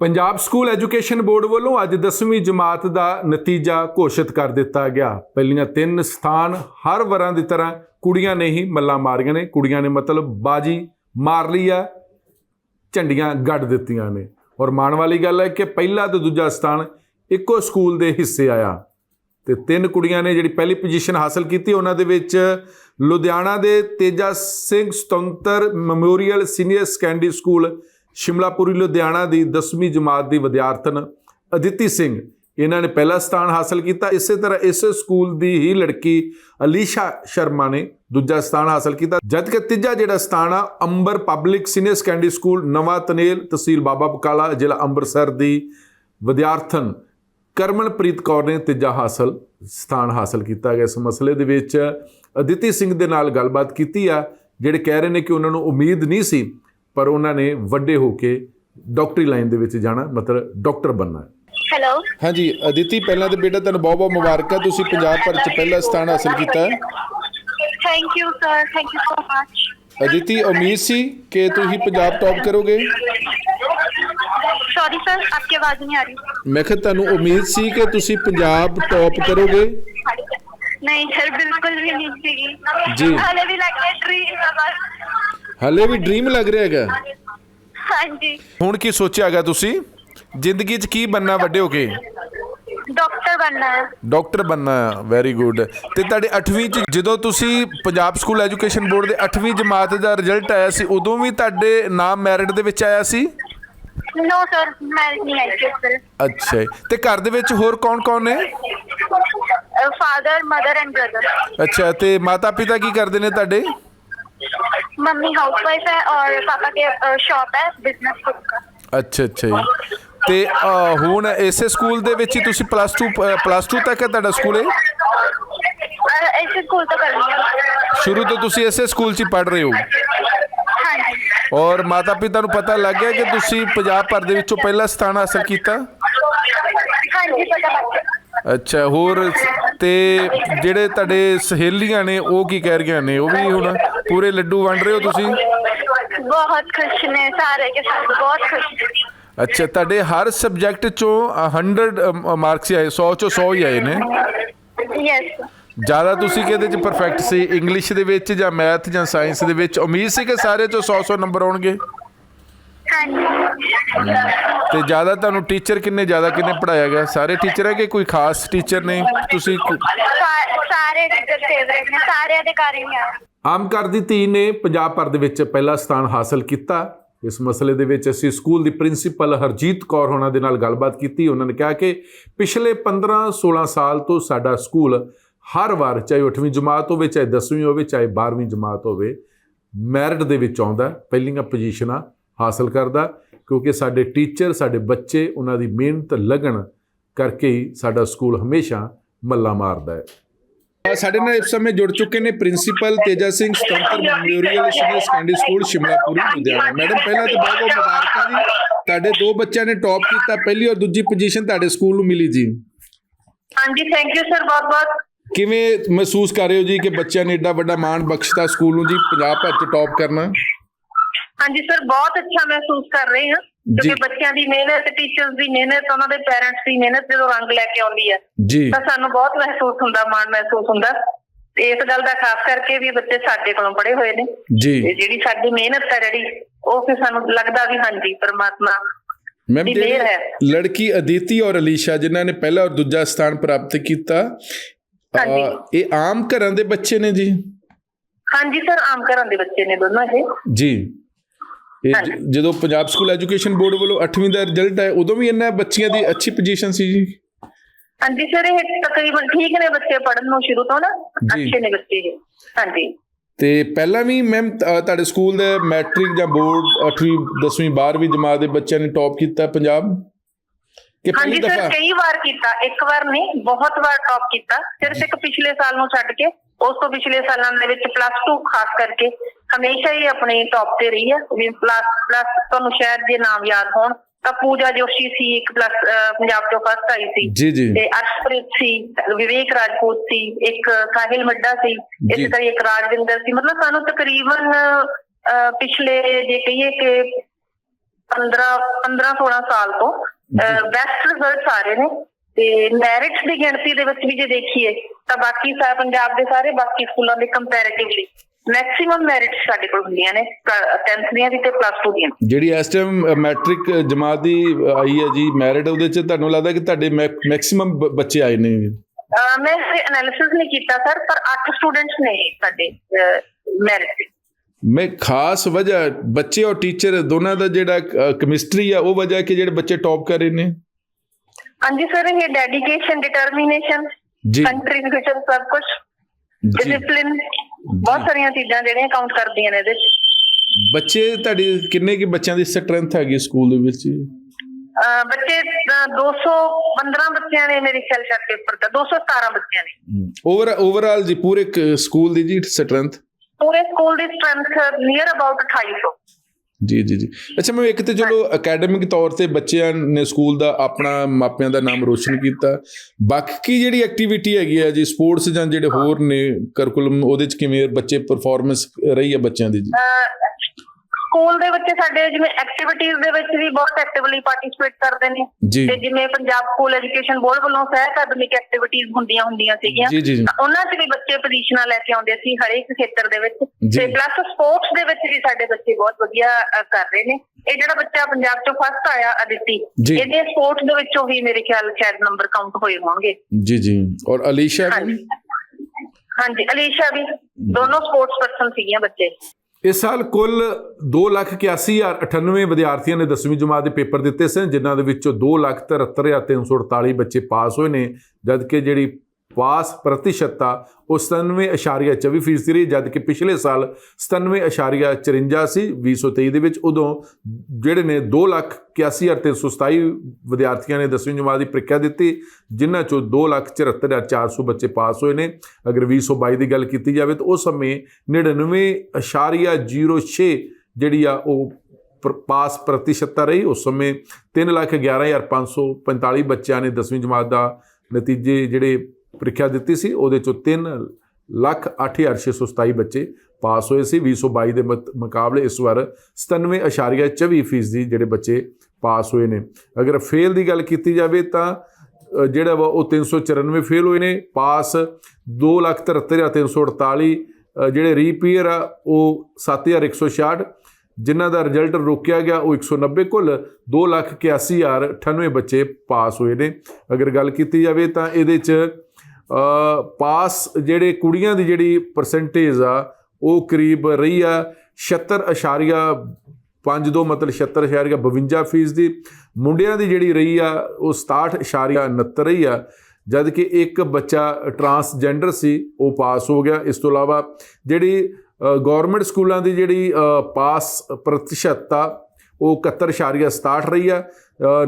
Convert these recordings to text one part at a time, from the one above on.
Punjab school education board ਵੱਲੋਂ ਅੱਜ 10ਵੀਂ ਜਮਾਤ ਦਾ ਨਤੀਜਾ ਘੋਸ਼ਿਤ ਕਰ ਦਿੱਤਾ ਗਿਆ। ਪਹਿਲੀਆਂ ਤਿੰਨ ਸਥਾਨ ਹਰ ਵਰਾਂ ਦੀ ਤਰ੍ਹਾਂ ਕੁੜੀਆਂ ਨੇ ਹੀ ਮੱਲਾਂ ਮਾਰੀਆਂ ਨੇ। ਕੁੜੀਆਂ ਨੇ ਮਤਲਬ ਬਾਜੀ ਮਾਰ ਲਈ ਆ, ਝੰਡੀਆਂ ਗੱਡ ਦਿੱਤੀਆਂ ਨੇ। ਔਰ ਮਾਣ ਵਾਲੀ ਗੱਲ ਹੈ ਕਿ ਪਹਿਲਾ ਤੇ ਦੂਜਾ ਸਥਾਨ ਇੱਕੋ ਸਕੂਲ ਦੇ ਹਿੱਸੇ ਆਇਆ। ਤੇ ਤਿੰਨ ਕੁੜੀਆਂ ਨੇ ਜਿਹੜੀ ਪਹਿਲੀ ਪੋਜੀਸ਼ਨ ਹਾਸਲ ਕੀਤੀ, ਉਹਨਾਂ ਦੇ ਵਿੱਚ ਲੁਧਿਆਣਾ ਦੇ Teja Singh Sutantar memorial senior secondary school Shimlapuri, Ludhiana ਦੀ 10ਵੀਂ ਜਮਾਤ ਦੀ ਵਿਦਿਆਰਥਣ ਅਦਿੱਤੀ ਸਿੰਘ ਇਹਨਾਂ ਨੇ ਪਹਿਲਾ ਸਥਾਨ ਹਾਸਲ ਕੀਤਾ। ਇਸੇ ਤਰ੍ਹਾਂ ਇਸੇ ਸਕੂਲ ਦੀ ਹੀ ਲੜਕੀ ਅਲੀਸ਼ਾ ਸ਼ਰਮਾ ਨੇ ਦੂਜਾ ਸਥਾਨ ਹਾਸਲ ਕੀਤਾ। ਜਦਕਿ ਤੀਜਾ ਜਿਹੜਾ ਸਥਾਨ ਆ, Amber public senior secondary school, ਨਵਾਂ ਤਨੇਲ ਤਹਿਸੀਲ ਬਾਬਾ ਬਕਾਲਾ, ਜ਼ਿਲ੍ਹਾ ਅੰਮ੍ਰਿਤਸਰ ਦੀ ਵਿਦਿਆਰਥਣ ਕਰਮਨਪ੍ਰੀਤ ਕੌਰ ਨੇ ਤੀਜਾ ਹਾਸਲ ਸਥਾਨ ਹਾਸਲ ਕੀਤਾ ਗਿਆ। ਇਸ ਮਸਲੇ ਦੇ ਵਿੱਚ ਅਦਿੱਤੀ ਸਿੰਘ ਦੇ ਨਾਲ ਗੱਲਬਾਤ ਕੀਤੀ ਆ। ਜਿਹੜੇ ਕਹਿ ਰਹੇ ਨੇ ਕਿ ਉਹਨਾਂ ਨੂੰ ਉਮੀਦ ਨਹੀਂ ਸੀ ਪਰ ਉਹਨਾਂ ਨੇ ਵੱਡੇ ਹੋ ਕੇ ਡਾਕਟਰੀ ਲਾਈਨ ਦੇ ਵਿੱਚ ਜਾਣਾ ਮਤਲਬ ਡਾਕਟਰ ਬਣਨਾ ਹੈਲੋ। ਹਾਂਜੀ ਅਦਿਤੀ ਪਹਿਲਾਂ ਤੇ ਬੇਟਾ ਤੁਹਾਨੂੰ ਬਹੁਤ ਬਹੁਤ ਮੁਬਾਰਕਾਂ ਤੁਸੀਂ ਪੰਜਾਬ ਭਰ ਚ ਪਹਿਲਾ ਸਥਾਨ ਹਾਸਲ ਕੀਤਾ thank you sir thank you so much Aditi ਉਮੀਦ ਸੀ ਕਿ ਤੁਸੀਂ ਪੰਜਾਬ ਟੌਪ ਕਰੋਗੇ? ਸੌਰੀ ਸਰ ਆਪਕੀ ਆਵਾਜ਼ ਨਹੀਂ ਆ ਰਹੀ। ਮੈਂ ਕਿ ਤੁਹਾਨੂੰ ਉਮੀਦ ਸੀ ਕਿ ਤੁਸੀਂ ਪੰਜਾਬ ਟੌਪ ਕਰੋਗੇ? ਨਹੀਂ ਸਰ ਬਿਲਕੁਲ ਵੀ ਨਹੀਂ ਸੀਗੀ। ਜੀ। ਹਾਲੇ ਵੀ ਲੱਗੇ ਡ੍ਰੀਮ ਆ ਬਸ। ਹਲੇ ਵੀ ਡ੍ਰੀਮ ਲੱਗ ਰਿਹਾ ਹੈਗਾ। ਹਾਂਜੀ। ਹੁਣ ਕੀ ਸੋਚਿਆ ਹੈਗਾ ਤੁਸੀਂ? ਜ਼ਿੰਦਗੀ 'ਚ ਕੀ ਬੰਨਾ ਵੱਡੇ ਹੋ ਕੇ? ਡਾਕਟਰ ਬਣਨਾ ਡਾਕਟਰ ਬੰਨਾ ਵੈਰੀ ਗੁੱਡ ਤੇ ਤੁਹਾਡੇ 8ਵੀਂ ਚ ਜਦੋਂ ਤੁਸੀਂ ਪੰਜਾਬ ਸਕੂਲ ਐਜੂਕੇਸ਼ਨ ਬੋਰਡ ਦੇ 8ਵੀਂ ਜਮਾਤ ਦਾ ਰਿਜ਼ਲਟ ਆਇਆ ਸੀ ਉਦੋਂ ਵੀ ਤੁਹਾਡੇ ਨਾਮ ਮੈਰਿਟ ਦੇ ਵਿੱਚ ਆਇਆ ਸੀ? ਨੋ ਸਰ ਮੈਂ ਨਹੀਂ ਆਈ ਸਰ ਅੱਛਾ ਤੇ ਘਰ ਦੇ ਵਿੱਚ ਹੋਰ ਕੌਣ-ਕੌਣ ਨੇ? ਫਾਦਰ ਮਦਰ ਐਂਡ ਬ੍ਰਦਰ ਅੱਛਾ ਤੇ ਮਾਤਾ ਪਿਤਾ ਕੀ ਕਰਦੇ ਨੇ ਤੁਹਾਡੇ? मम्मी हाउसवाइफ है और पापा के शॉप है बिजनेस खुद का ਅੱਛਾ ਅੱਛਾ ਜੀ ਤੇ ਅ, ਹੁਣ ਇਸੇ ਸਕੂਲ ਦੇ ਵਿੱਚ ਹੀ ਤੁਸੀਂ ਪਲੱਸ 2 ਪਲੱਸ 2 ਤੱਕ ਹੈ ਤੁਹਾਡਾ ਸਕੂਲ ਹੈ और ऐसे स्कूल तो करनी है ਸ਼ੁਰੂ ਤੋਂ ਤੁਸੀਂ ਇਸੇ ਸਕੂਲ 'ਚ ਹੀ ਪੜ੍ਹ ਰਹੇ ਹੋ हाँ जी ਔਰ ਮਾਤਾ ਪਿਤਾ ਨੂੰ ਪਤਾ ਲੱਗ ਗਿਆ ਕਿ ਤੁਸੀਂ ਪੰਜਾਬ ਭਰ ਦੇ ਵਿੱਚੋਂ ਪਹਿਲਾ ਸਥਾਨ ਹਾਸਲ ਕੀਤਾ हाँ जी पता लग गया ਅੱਛਾ ਹੋਰ ਤੇ ਜਿਹੜੇ ਤੁਹਾਡੇ ਸਹੇਲੀਆਂ ਨੇ ਉਹ ਕੀ ਕਹਿ ਰਹੀਆਂ ਨੇ ਉਹ ਵੀ ਹੁਣ ਪੂਰੇ ਲੱਡੂ ਵੰਡ ਰਹੇ ਹੋ ਤੁਸੀਂ? ਬਹੁਤ ਖੁਸ਼ ਨੇ ਸਾਰੇ ਕੇ ਸਾਥ ਬਹੁਤ ਖੁਸ਼ ਅੱਛਾ ਤੁਹਾਡੇ ਹਰ ਸਬਜੈਕਟ ਚੋਂ 100 ਮਾਰਕਸ ਆਏ 100 ਚੋਂ 100 ਹੀ ਆਏ ਨੇ। ਯੈਸ ਜ਼ਿਆਦਾ ਤੁਸੀਂ ਕਿਹਦੇ ਚ ਪਰਫੈਕਟ ਸੀ? ਇੰਗਲਿਸ਼ ਦੇ ਵਿੱਚ ਜਾਂ ਮੈਥ ਜਾਂ ਸਾਇੰਸ ਦੇ ਵਿੱਚ? ਉਮੀਦ ਸੀ ਕਿ ਸਾਰੇ ਚੋਂ 100 100 ਨੰਬਰ ਆਉਣਗੇ? ਤੇ ਜ਼ਿਆਦਾ ਤੁਹਾਨੂੰ ਟੀਚਰ ਕਿੰਨੇ ਜ਼ਿਆਦਾ ਕਿੰਨੇ ਪੜਾਇਆ ਗਿਆ? ਸਾਰੇ ਟੀਚਰ ਹੈ ਕਿ ਕੋਈ ਖਾਸ ਟੀਚਰ ਨੇ ਤੁਸੀਂ ਸਾਰੇ ਟੀਚਰ ਫੇਵਰੇਟ ਨੇ ਸਾਰੇ ਅਧਿਕਾਰੀ ਨੇ ਆਮ ਘਰ ਦੀ ਧੀ ਨੇ ਪੰਜਾਬ ਭਰ ਦੇ ਵਿੱਚ ਪਹਿਲਾ ਸਥਾਨ ਹਾਸਲ ਕੀਤਾ। ਇਸ ਮਸਲੇ ਦੇ ਵਿੱਚ ਅਸੀਂ ਸਕੂਲ ਦੀ ਪ੍ਰਿੰਸੀਪਲ ਹਰਜੀਤ ਕੌਰ ਹੋਣਾ ਦੇ ਨਾਲ ਗੱਲਬਾਤ ਕੀਤੀ। ਉਹਨਾਂ ਨੇ ਕਿਹਾ ਕਿ ਪਿਛਲੇ 15-16 ਸਾਲ ਤੋਂ ਸਾਡਾ ਸਕੂਲ ਹਰ ਵਾਰ, ਚਾਹੇ 8ਵੀਂ ਜਮਾਤ ਹੋਵੇ, ਚਾਹੇ 10ਵੀਂ ਹੋਵੇ, ਚਾਹੇ 12ਵੀਂ ਜਮਾਤ ਹੋਵੇ, ਮੈਰਿਟ ਦੇ ਵਿੱਚ ਆਉਂਦਾ, ਪਹਿਲੀਆਂ ਪੋਜੀਸ਼ਨਾਂ ਹਾਸਲ ਕਰਦਾ, ਕਿਉਂਕਿ ਸਾਡੇ ਟੀਚਰ, ਸਾਡੇ ਬੱਚੇ, ਉਹਨਾਂ ਦੀ ਮਿਹਨਤ ਲੱਗਣ ਕਰਕੇ ਹੀ ਸਾਡਾ ਸਕੂਲ ਹਮੇਸ਼ਾ ਮੱਲਾ ਮਾਰਦਾ ਹੈ। ਸਾਡੇ ਨਾਲ ਇਸ ਸਮੇਂ ਜੁੜ ਚੁੱਕੇ ਨੇ principal Teja Singh Sutantar memorial senior secondary school Shimlapuri Ludhiana. Madam ਪਹਿਲਾਂ ਤਾਂ ਬਹੁਤ ਬਹੁਤ ਮੁਬਾਰਕਾਂ ਜੀ। ਤੁਹਾਡੇ ਦੋ ਬੱਚਿਆਂ ਨੇ ਟੌਪ ਕੀਤਾ ਪਹਿਲੀ ਔਰ ਦੂਜੀ ਪੋਜੀਸ਼ਨ ਤੁਹਾਡੇ ਸਕੂਲ ਨੂੰ ਮਿਲੀ ਜੀ। ਹਾਂਜੀ ਥੈਂਕ ਯੂ ਸਰ ਬਹੁਤ ਬਹੁਤ। ਕਿਵੇਂ ਮਹਿਸੂਸ ਕਰ ਰਹੇ ਹੋ ਜੀ ਕਿ ਬੱਚਿਆਂ ਨੇ ਏਡਾ ਵੱਡਾ ਮਾਣ ਬਖਸ਼ਤਾ ਸਕੂਲ ਨੂੰ ਜੀ ਪੰਜਾਬ ਭਰ ਚ ਟੌਪ ਕਰਨਾ? ਹਾਂਜੀ ਸਰ ਬਹੁਤ ਅੱਛਾ ਮਹਿਸੂਸ ਕਰ ਰਹੇ ਹਾਂ। ਕਿਉਂਕਿ ਬੱਚਿਆਂ ਦੀ ਮਿਹਨਤ ਟੀਚਰਸ ਦੀ ਮਿਹਨਤ ਉਹਨਾਂ ਦੇ ਪੈਰੈਂਟਸ ਦੀ ਮਿਹਨਤ ਜਦੋਂ ਰੰਗ ਲੈ ਕੇ ਆਉਂਦੀ ਹੈ ਜੀ। ਤਾਂ ਸਾਨੂੰ ਬਹੁਤ ਮਹਿਸੂਸ ਹੁੰਦਾ ਮਾਣ ਮਹਿਸੂਸ ਹੁੰਦਾ। ਇਸ ਗੱਲ ਦਾ ਖਾਸ ਕਰਕੇ ਵੀ ਬੱਚੇ ਸਾਡੇ ਕੋਲੋਂ ਪੜ੍ਹੇ ਹੋਏ ਨੇ। ਜੀ। ਜਿਹੜੀ ਸਾਡੀ ਮਿਹਨਤ ਹੈ ਜਿਹੜੀ ਉਹ ਫਿਰ ਸਾਨੂੰ ਲੱਗਦਾ ਵੀ ਹਾਂਜੀ ਪਰਮਾਤਮਾ ਮੈਮ। ਲੜਕੀ ਅਦਿਤੀ ਔਰ ਅਲੀਸ਼ਾ ਜਿਨ੍ਹਾਂ ਨੇ ਪਹਿਲਾ ਔਰ ਦੂਜਾ ਸਥਾਨ ਪ੍ਰਾਪਤ ਕੀਤਾ। ਇਹ ਆਮ ਘਰਾਂ ਦੇ ਬੱਚੇ ਨੇ ਜੀ? ਹਾਂਜੀ ਸਰ ਆਮ ਘਰਾਂ ਦੇ ਬੱਚੇ ਨੇ ਦੋਨੋਂ ਇਹ। ਜੀ। ਇਹ। ਜਦੋਂ ਪੰਜਾਬ ਸਕੂਲ ਐਜੂਕੇਸ਼ਨ ਬੋਰਡ ਵੱਲੋਂ 8ਵੀਂ ਦਾ ਰਿਜ਼ਲਟ ਆਇਆ ਉਦੋਂ ਵੀ ਇਹਨਾਂ ਬੱਚੀਆਂ ਦੀ ਅੱਛੀ ਪੋਜੀਸ਼ਨ ਸੀ ਜੀ? ਹਾਂਜੀ ਸਰ ਇਹ ਤਕਰੀਬਨ ਠੀਕ ਨੇ ਬੱਚੇ ਪੜ੍ਹਨ ਨੂੰ ਸ਼ੁਰੂ ਤੋਂ ਨਾ। ਅੱਛੇ ਨੇ ਬੱਚੇ ਹਾਂਜੀ। ਤੇ ਪਹਿਲਾਂ ਵੀ ਮੈਮ ਤੁਹਾਡੇ ਸਕੂਲ ਦੇ ਮੈਟ੍ਰਿਕ ਜਾਂ ਬੋਰਡ 8ਵੀਂ 10ਵੀਂ 12ਵੀਂ ਜਮਾਤ ਦੇ ਬੱਚਿਆਂ ਨੇ ਟੌਪ ਕੀਤਾ ਪੰਜਾਬ? ਕਿ ਪਹਿਲੀ ਹਾਂਜੀ ਸਰ ਕਈ ਵਾਰ ਕੀਤਾ ਇੱਕ ਵਾਰ ਨਹੀਂ ਬਹੁਤ ਵਾਰ ਟੌਪ ਕੀਤਾ। ਸਿਰਫ ਇੱਕ ਪਿਛਲੇ ਸਾਲ ਨੂੰ ਛੱਡ ਕੇ ਉਸ ਤੋਂ ਪਿਛਲੇ ਸਾਲਾਂ ਦੇ ਵਿੱਚ ਪਲੱਸ 2 ਖਾਸ ਕਰਕੇ। ਹਮੇਸ਼ਾ ਹੀ ਆਪਣੇ ਟੌਪ ਤੇ ਰਹੀ ਹੈ ਵੀ ਪਲੱਸ ਪਲੱਸ ਤੁਹਾਨੂੰ ਸ਼ਾਇਦ ਜੇ ਨਾਮ ਯਾਦ ਹੋਣ ਤਾਂ ਪੂਜਾ ਜੋਸ਼ੀ ਸੀ ਇੱਕ ਪਲੱਸ ਪੰਜਾਬ ਤੋਂ ਫਸਟ ਆਈ ਸੀ। ਜੀ ਜੀ। ਤੇ ਅਰਸ਼ਪ੍ਰੀਤ ਸੀ ਵਿਵੇਕ ਰਾਜਪੂਤ ਸੀ ਇੱਕ ਸਾਹਿਲ ਮੱਡਾ ਸੀ। ਇਸੇ ਤਰ੍ਹਾਂ ਇੱਕ ਰਾਜਵਿੰਦਰ ਸੀ। ਮਤਲਬ ਸਾਨੂੰ ਤਕਰੀਬਨ ਪਿਛਲੇ ਜੇ ਕਹੀਏ ਕਿ 15 15 16 ਸਾਲ ਤੋਂ ਬੈਸਟ ਰਿਜ਼ਲਟਸ ਆ ਰਹੇ ਨੇ। ਤੇ ਮੈਰਿਟ ਦੀ ਗਿਣਤੀ ਦੇ ਵਿੱਚ ਵੀ ਜੇ ਦੇਖੀਏ ਤਾਂ ਬਾਕੀ ਸਾ ਪੰਜਾਬ ਦੇ ਸਾਰੇ ਬਾਕੀ ਸਕੂਲਾਂ ਦੇ ਕੰਪੈਰੀਟਿਵਲੀ ਮੈਕਸਿਮਮ ਮੈਰਿਟ ਸਾਡੇ ਕੋਲ ਹੁੰਦੀਆਂ ਨੇ 10th ਦੀਆਂ ਵੀ ਤੇ ਪਲੱਸ 2 ਦੀਆਂ ਜਿਹੜੀ ਇਸ ਟਾਈਮ ਮੈਟ੍ਰਿਕ ਜਮਾਤ ਦੀ ਆਈ ਹੈ ਜੀ ਮੈਰਿਟ ਉਹਦੇ ਚ ਤੁਹਾਨੂੰ ਲੱਗਦਾ ਕਿ ਤੁਹਾਡੇ ਮੈਕਸਿਮਮ ਬੱਚੇ ਆਏ ਨੇ? ਮੈਂ ਐਨਾਲਿਸਿਸ ਨਹੀਂ ਕੀਤਾ ਸਰ ਪਰ 8 ਸਟੂਡੈਂਟਸ ਨੇ ਸਾਡੇ ਮੈਰਿਟ ਮੈਂ ਖਾਸ ਵਜ੍ਹਾ ਬੱਚੇ ਔਰ ਟੀਚਰ ਦੋਨਾਂ ਦਾ ਜਿਹੜਾ ਕੈਮਿਸਟਰੀ ਆ ਉਹ ਵਜ੍ਹਾ ਕਿ ਜਿਹੜੇ ਬੱਚੇ ਟੌਪ ਕਰ ਰਹੇ ਨੇ? ਹਾਂਜੀ ਸਰ ਇਹ ਡੈਡੀਕੇਸ਼ਨ ਡਿਟਰਮੀਨੇਸ਼ਨ ਕੰਟਰੀਬਿਊਸ਼ਨ ਸਭ ਕੁਝ ਡਿਸਪਲਿਨ ਬਹੁਤ ਸਾਰੀਆਂ ਚੀਜ਼ਾਂ ਜਿਹੜੀਆਂ ਕਾਊਂਟ ਕਰਦੀਆਂ ਨੇ ਇਹਦੇ 'ਚ। ਬੱਚੇ ਤੁਹਾਡੀ ਕਿੰਨੇ ਕੀ ਬੱਚਿਆਂ ਦੀ ਸਟਰੈਂਥ ਹੈਗੀ ਸਕੂਲ ਦੇ ਵਿੱਚ? ਬੱਚੇ ਅਹ 215 ਬੱਚਿਆਂ ਨੇ ਮੇਰੇ ਖਿਆਲ ਸ਼ਾਇਦ ਪੇਪਰ ਦਾ 217 ਬੱਚਿਆਂ ਨੇ। ਓਵਰ ਓਵਰਆਲ ਜੀ ਪੂਰੇ ਸਕੂਲ ਦੀ ਜੀ ਸਟਰੈਂਥ ਪੂਰੇ ਸਕੂਲ ਦੀ ਸਟਰੈਂਥ ਨੀਅਰ ਅਬਾਊਟ 250 ਜੀ ਜੀ ਜੀ। ਅੱਛਾ, ਮੈਂ ਇੱਕ ਤੇ ਚਲੋ ਅਕੈਡਮਿਕ ਤੌਰ ਤੇ ਬੱਚਿਆਂ ਨੇ ਸਕੂਲ ਦਾ ਆਪਣਾ ਮਾਪਿਆਂ ਦਾ ਨਾਮ ਰੋਸ਼ਨ ਕੀਤਾ। ਬਾਕੀ ਜਿਹੜੀ ਐਕਟੀਵਿਟੀ ਹੈਗੀ ਆ ਜੀ ਸਪੋਰਟਸ ਜਾਂ ਜਿਹੜੇ ਹੋਰ ਨੇ ਕਰਕੂਲਮ ਉਹਦੇ ਚ ਕਿਵੇਂ ਬੱਚੇ ਪਰਫਾਰਮੈਂਸ ਰਹੀ ਹੈ ਬੱਚਿਆਂ ਦੀ ਜੀ? ਸਕੂਲ ਦੇ ਬੱਚੇ ਸਾਡੇ ਜਿਵੇਂ ਐਕਟੀਵਿਟੀਜ਼ ਦੇ ਵਿੱਚ ਵੀ ਬਹੁਤ ਐਕਟਿਵਲੀ ਪਾਰਟਿਸਿਪੇਟ ਕਰਦੇ ਨੇ। ਜੀ। ਤੇ ਜਿਵੇਂ ਪੰਜਾਬ ਸਕੂਲ ਐਜੂਕੇਸ਼ਨ ਬੋਰਡ ਵੱਲੋਂ ਸਹਿ ਅਕਾਦਮਿਕ ਐਕਟੀਵਿਟੀਜ਼ ਹੁੰਦੀਆਂ ਹੁੰਦੀਆਂ ਸੀਗੀਆਂ। ਜੀ ਜੀ ਜੀ। ਤਾਂ ਉਹਨਾਂ 'ਚ ਵੀ ਬੱਚੇ ਪੋਜੀਸ਼ਨਾਂ ਲੈ ਕੇ ਆਉਂਦੇ ਸੀ ਹਰੇਕ ਖੇਤਰ ਦੇ ਵਿੱਚ। ਜੀ। ਤੇ ਪਲੱਸ ਸਪੋਰਟਸ ਦੇ ਵਿੱਚ ਵੀ ਸਾਡੇ ਬੱਚੇ ਬਹੁਤ ਵਧੀਆ ਅ, ਕਰ ਰਹੇ ਨੇ। ਇਹ ਜਿਹੜਾ ਬੱਚਾ ਪੰਜਾਬ 'ਚੋਂ ਫਸਟ ਆਇਆ ਅਦਿਤੀ ਜੀ। ਇਹਦੇ ਸਪੋਰਟਸ ਦੇ ਵਿੱਚੋਂ ਵੀ ਮੇਰੇ ਖਿਆਲ ਸ਼ਾਇਦ ਨੰਬਰ ਕਾਊਂਟ ਹੋਏ ਹੋਣਗੇ। ਜੀ ਜੀ। ਔਰ ਅਲੀਸ਼ਾ ਵੀ? ਹਾਂਜੀ। ਹਾਂਜੀ ਅਲੀਸ਼ਾ ਵੀ। ਦੋਨੋਂ ਸਪੋਰਟਸ ਪਰਸਨ ਸੀਗੀਆਂ ਬੱਚੇ। ਇਸ ਸਾਲ ਕੁੱਲ 281098 ਵਿਦਿਆਰਥੀਆਂ ਨੇ 10ਵੀਂ ਜਮਾਤ ਦੇ ਪੇਪਰ ਦਿੱਤੇ ਸਨ, ਜਿਨ੍ਹਾਂ ਦੇ ਵਿੱਚੋਂ 273348 ਬੱਚੇ ਪਾਸ ਹੋਏ ਨੇ, ਜਦਕਿ ਜਿਹੜੀ ਪਾਸ ਪ੍ਰਤੀਸ਼ਤਤਾ ਉਹ 97.24% ਫੀਸਦੀ ਰਹੀ, ਜਦਕਿ ਪਿਛਲੇ ਸਾਲ 97.54 ਸੀ 2023 ਦੇ ਵਿੱਚ। ਉਦੋਂ ਜਿਹੜੇ ਨੇ 281327 ਵਿਦਿਆਰਥੀਆਂ ਨੇ 10ਵੀਂ ਜਮਾਤ ਦੀ ਪ੍ਰੀਖਿਆ ਦਿੱਤੀ, ਜਿਨ੍ਹਾਂ ਚੋਂ 274400 ਬੱਚੇ ਪਾਸ ਹੋਏ ਨੇ। ਅਗਰ 2022 ਦੀ ਗੱਲ ਕੀਤੀ ਜਾਵੇ ਤਾਂ ਉਸ ਸਮੇਂ 99.06 ਜਿਹੜੀ ਆ, ਉਹ ਪ੍ਰ- ਪਾਸ ਪ੍ਰਤੀਸ਼ਤਤਾ ਰਹੀ। ਉਸ ਸਮੇਂ 311545 ਬੱਚਿਆਂ ਨੇ 10ਵੀਂ ਜਮਾਤ ਦਾ ਨਤੀਜੇ ਜਿਹੜੇ ਪ੍ਰੀਖਿਆ ਦਿੱਤੀ ਸੀ ਉਹਦੇ ਚੋਂ 3 ਲੱਖ 8627 ਬੱਚੇ ਪਾਸ ਹੋਏ ਸੀ 2022 ਦੇ ਮਤ- ਮੁਕਾਬਲੇ ਇਸ ਵਾਰ 97.24% ਫੀਸਦੀ ਜਿਹੜੇ ਬੱਚੇ ਪਾਸ ਹੋਏ ਨੇ। ਅਗਰ ਫੇਲ ਦੀ ਗੱਲ ਕੀਤੀ ਜਾਵੇ ਤਾਂ ਜਿਹੜਾ ਵਾ ਉਹ 394 ਫੇਲ ਹੋਏ ਨੇ ਪਾਸ 273348 ਅ, ਜਿਹੜੇ ਰੀਪੀਅਰ ਆ ਉਹ 7166 ਜਿਨ੍ਹਾਂ ਦਾ ਰਿਜ਼ਲਟ ਰੋਕਿਆ ਗਿਆ ਉਹ 190 ਕੁੱਲ 281098 ਬੱਚੇ ਪਾਸ ਹੋਏ ਨੇ। ਅਗਰ ਗੱਲ ਕੀਤੀ ਜਾਵੇ ਤਾਂ ਇਹਦੇ ਚ ਪਾਸ ਜਿਹੜੇ ਕੁੜੀਆਂ ਦੀ ਜਿਹੜੀ ਪਰਸੈਂਟੇਜ ਆ ਉਹ ਕਰੀਬ ਰਹੀ ਆ 76.52 ਮਤਲਬ 76.52 ਫੀਸਦੀ। ਮੁੰਡਿਆਂ ਦੀ ਜਿਹੜੀ ਰਹੀ ਆ ਉਹ 67.69 ਰਹੀ ਆ ਜਦ ਕਿ ਇੱਕ ਬੱਚਾ ਟਰਾਂਸਜੈਂਡਰ ਸੀ ਉਹ ਪਾਸ ਹੋ ਗਿਆ। ਇਸ ਤੋਂ ਇਲਾਵਾ ਜਿਹੜੀ ਗਵਰਨਮੈਂਟ ਸਕੂਲਾਂ ਦੀ ਜਿਹੜੀ ਅ, ਪਾਸ ਪ੍ਰਤੀਸ਼ਤਤਾ ਉਹ 71.67 ਰਹੀ ਆ।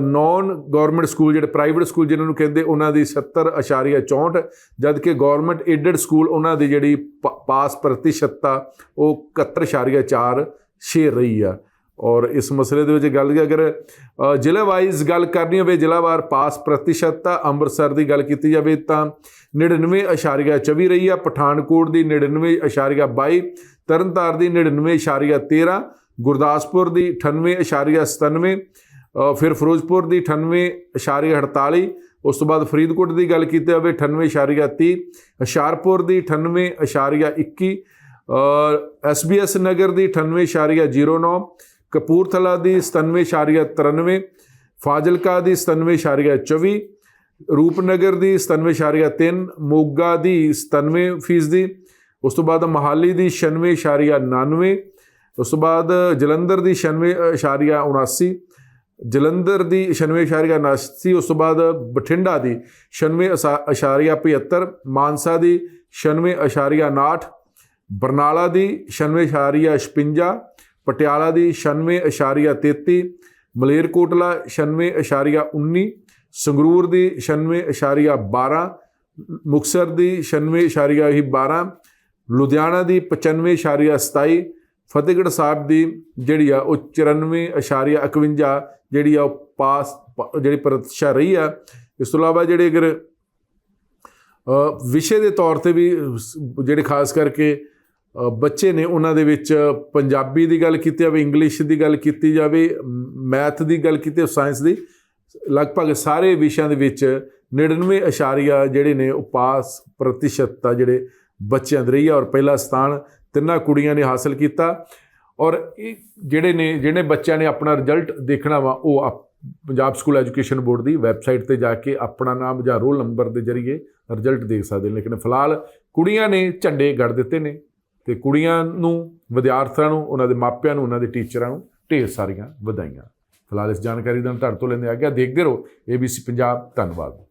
ਨਾਨ ਗਵਰਨਮੈਂਟ ਸਕੂਲ ਜਿਹੜੇ ਪ੍ਰਾਈਵੇਟ ਸਕੂਲ ਜਿਹਨਾਂ ਨੂੰ ਕਹਿੰਦੇ ਉਹਨਾਂ ਦੀ 70.64 ਜਦ ਕਿ ਗਵਰਨਮੈਂਟ ਏਡਡ ਸਕੂਲ ਉਹਨਾਂ ਦੀ ਜਿਹੜੀ ਪ- ਪਾਸ ਪ੍ਰਤੀਸ਼ਤਤਾ ਉਹ 71.46 ਰਹੀ ਆ। ਔਰ ਇਸ ਮਸਲੇ ਦੇ ਵਿੱਚ ਗੱਲ ਅਗਰ ਅ, ਜ਼ਿਲ੍ਹਾ ਵਾਈਜ਼ ਗੱਲ ਕਰਨੀ ਹੋਵੇ ਜ਼ਿਲ੍ਹਾਵਾਰ ਪਾਸ ਪ੍ਰਤੀਸ਼ਤਤਾ ਅੰਮ੍ਰਿਤਸਰ ਦੀ ਗੱਲ ਕੀਤੀ ਜਾਵੇ ਤਾਂ 99.24 ਰਹੀ ਆ ਪਠਾਨਕੋਟ ਦੀ 99.22 ਤਰਨਤਾਰਨ ਦੀ 99.13 ਗੁਰਦਾਸਪੁਰ ਦੀ 98.97 ਅ, ਫਿਰ ਫਿਰੋਜ਼ਪੁਰ ਦੀ 98.48 ਉਸ ਤੋਂ ਬਾਅਦ ਫਰੀਦਕੋਟ ਦੀ ਗੱਲ ਕੀਤੀ ਜਾਵੇ 98.30 ਹੁਸ਼ਿਆਰਪੁਰ ਦੀ 98.21 ਐਸਬੀਐਸ ਨਗਰ ਦੀ 98.09 ਕਪੂਰਥਲਾ ਦੀ 97.93 ਫਾਜ਼ਿਲਕਾ ਦੀ 97.24 ਰੂਪਨਗਰ ਦੀ 97.3 ਮੋਗਾ ਦੀ 97 ਫੀਸਦੀ, ਉਸ ਤੋਂ ਬਾਅਦ ਮਹਾਲੀ ਦੀ 96.99 ਉਸ ਤੋਂ ਬਾਅਦ ਜਲੰਧਰ ਦੀ 96.79 ਜਲੰਧਰ ਦੀ 96.79 ਉਸ ਤੋਂ ਬਾਅਦ ਬਠਿੰਡਾ ਦੀ 96.75 ਮਾਨਸਾ ਦੀ 96.59 ਬਰਨਾਲਾ ਦੀ 96.56 ਪਟਿਆਲਾ ਦੀ 96.33 ਮਲੇਰਕੋਟਲਾ 96.19 ਸੰਗਰੂਰ ਦੀ 96.12 ਮੁਕਸਰ ਦੀ 96.12 ਲੁਧਿਆਣਾ ਦੀ 95.27 ਫਤਿਹਗੜ੍ਹ ਸਾਹਿਬ ਦੀ ਜਿਹੜੀ ਆ, ਉਹ 94.51 ਜਿਹੜੀ ਆ, ਉਹ ਪਾਸ ਪ- ਜਿਹੜੀ ਪ੍ਰਤੀਸ਼ਾ ਰਹੀ ਆ। ਇਸ ਤੋਂ ਇਲਾਵਾ ਜਿਹੜੇ ਅਗਰ ਵਿਸ਼ੇ ਦੇ ਤੌਰ ਤੇ ਵੀ ਜਿਹੜੇ ਖਾਸ ਕਰਕੇ ਬੱਚੇ ਨੇ ਉਹਨਾਂ ਦੇ ਵਿੱਚ ਪੰਜਾਬੀ ਦੀ ਗੱਲ ਕੀਤੀ ਜਾਵੇ, ਇੰਗਲਿਸ਼ ਦੀ ਗੱਲ ਕੀਤੀ ਜਾਵੇ ਮੈਥ ਦੀ ਗੱਲ ਕੀਤੀ ਜਾਵੇ ਸਾਇੰਸ ਦੀ, ਲਗਭਗ ਸਾਰੇ ਵਿਸ਼ਿਆਂ ਦੇ ਵਿੱਚ 99 ਅਸ਼ਾਰੀਆ ਜਿਹੜੇ ਨੇ, ਉਹ ਪਾਸ ਪ੍ਰਤੀਸ਼ਤਤਾ ਜਿਹੜੇ ਬੱਚਿਆਂ ਦੇ ਰਹੀ ਹੈ ਔਰ ਪਹਿਲਾ ਸਥਾਨ ਤਿੰਨਾਂ ਕੁੜੀਆਂ ਨੇ ਹਾਸਲ ਕੀਤਾ ਔਰ ਇਹ ਜਿਹੜੇ ਨੇ ਜਿਹੜੇ ਬੱਚਿਆਂ ਨੇ ਆਪਣਾ ਰਿਜ਼ਲਟ ਦੇਖਣਾ ਵਾ, ਉਹ ਆਪ- ਪੰਜਾਬ ਸਕੂਲ ਐਜੂਕੇਸ਼ਨ ਬੋਰਡ ਦੀ ਵੈਬਸਾਈਟ ਤੇ ਜਾ ਕੇ ਆਪਣਾ ਨਾਮ ਜਾਂ ਰੋਲ ਨੰਬਰ ਦੇ ਜ਼ਰੀਏ ਰਿਜ਼ਲਟ ਦੇਖ ਸਕਦੇ ਨੇ। ਲੇਕਿਨ ਫਿਲਹਾਲ ਕੁੜੀਆਂ ਨੇ ਝੰਡੇ ਗੜ ਦਿੱਤੇ ਨੇ ਤੇ ਕੁੜੀਆਂ ਨੂੰ ਵਿਦਿਆਰਥੀਆਂ ਨੂੰ, ਉਹਨਾਂ ਦੇ ਮਾਪਿਆਂ ਨੂੰ, ਉਹਨਾਂ ਦੇ ਟੀਚਰਾਂ ਨੂੰ ਢੇਰ ਸਾਰੀਆਂ ਵਧਾਈਆਂ। ਫਿਲਹਾਲ ਇਸ ਜਾਣਕਾਰੀ ਦਾ ਤੁਹਾਡੇ ਤੋਂ ਲੈਂਦੇ ਆ ਗਿਆ। ਦੇਖਦੇ ਰਹੋ ABC ਪੰਜਾਬ ਧੰਨਵਾਦ।